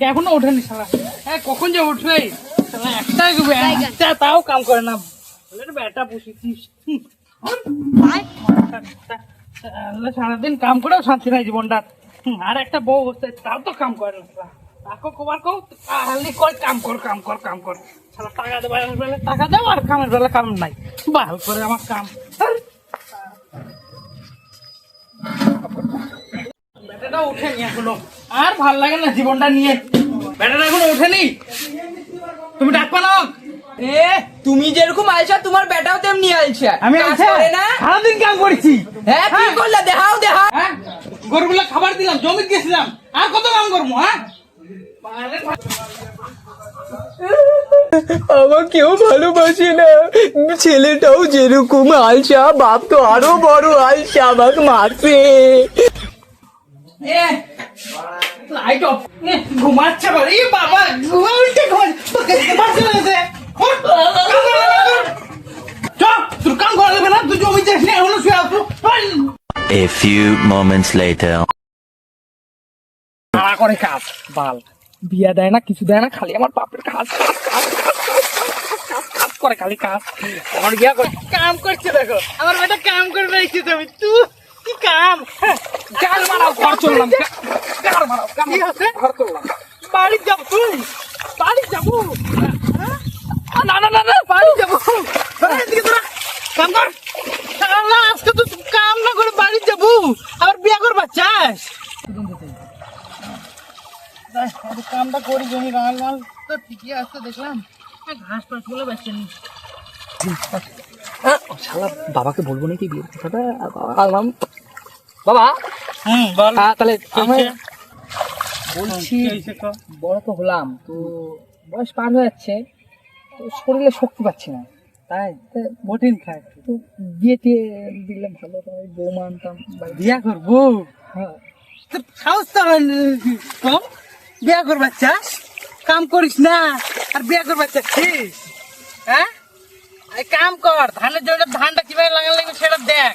এখনও ওঠেনি সারা হ্যাঁ কখন যে উঠবে? একটা একটা তাও কাম করে না। বসেছিস। হুম। সারাদিন কাম করেও শান্তি নাই জীবনটা আর একটা বউ বসে তাও তো কাম করে না তাকে কবার কো খালি কর কাম কর কাম কর কাম কর। টাকা দেবার বেলা টাকা দাও আর কামের বেলা কাম নাই। বাল করে আমার কাম। ধর। ব্যাটাটা উঠেনি এখনও। আর ভালো লাগে না জীবনটা নিয়ে। ব্যাটাটা এখনও উঠেনি তুমি ডাকবা না এ তুমি যেরকম আলসা তোমার বেটাও তেমনি আলসা আমি করে না। সারাদিন কাম করেছি। হ্যাঁ কি করলে? দেখাও দেখাও। হ্যাঁ? গরুগুলা খাবার দিলাম জমি গেছিলাম। আর কত কাম করব হ্যাঁ? আমার কেউ ভালোবাসে না। ছেলেটাও যেরকম আলসা বাপ তো আরও বড় আলসা আমাকে মারছে। লাইট অফ ঘুমাচ্ছে বাড়ি বাবা ঘুমা উল্টে ঘুমাচ্ছে। বাচ্চা চ তোর কাম করা যাবে না তুই এখনও শুয়ে A few moments later. করে কাজ বাল। বিয়া দেয় না কিছু দেয় না খালি আমার বাপের কাজ করে খালি কাজ আমার বিয়া করে কাম করছে দেখো। আমার বেটা কাম করে রয়েছে তুমি তুই কি কাম? হ্যাঁ, গাল মারাও ঘর চললাম। গাল মারাও গাল মারাও, ঘর চললাম। বাড়ি যাব তুই? বাড়ি যাব? না না না না বাড়ি যাব। কাম কর। শালা, আজকে তো কাম না করে বাড়ি যাব। আবার বিয়া করবা চাস কামটা করি জমি গাল মাল তো ঠিকই আছে দেখলাম। ঘাস টাসগুলো শালা বাবাকে বলব নাকি বিয়ের কথাটা বাবা বাবা? হুম বল। তাহলে আমার বলছি বড় তো হলাম তো বয়স পার হয়ে যাচ্ছে তো শরীরে শক্তি পাচ্ছি না। তাই তা বটিন খায় তো বিয়ে টিয়ে দিলে ভালো বৌমা আনতাম বাড়িতে। বিয়া করব? হ্যাঁ। সাহস তো কম? বিয়া করবার চাস কাম করিস না আর বিয়া করবার চাচ্ছিস হ্যাঁ? কাম কর ধানের জমিটা ধানটা কীভাবে লাগানো লাগবে সেটা দেখ।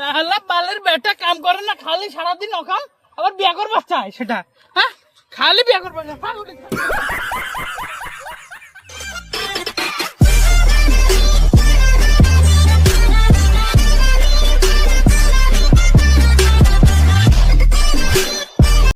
শালা বালের বেটা কাম করে না, খালি সারাদিন অকাম আবার বিয়া করবার চায় সেটা। হ্যাঁ? খালি বিয়া করবার চায়।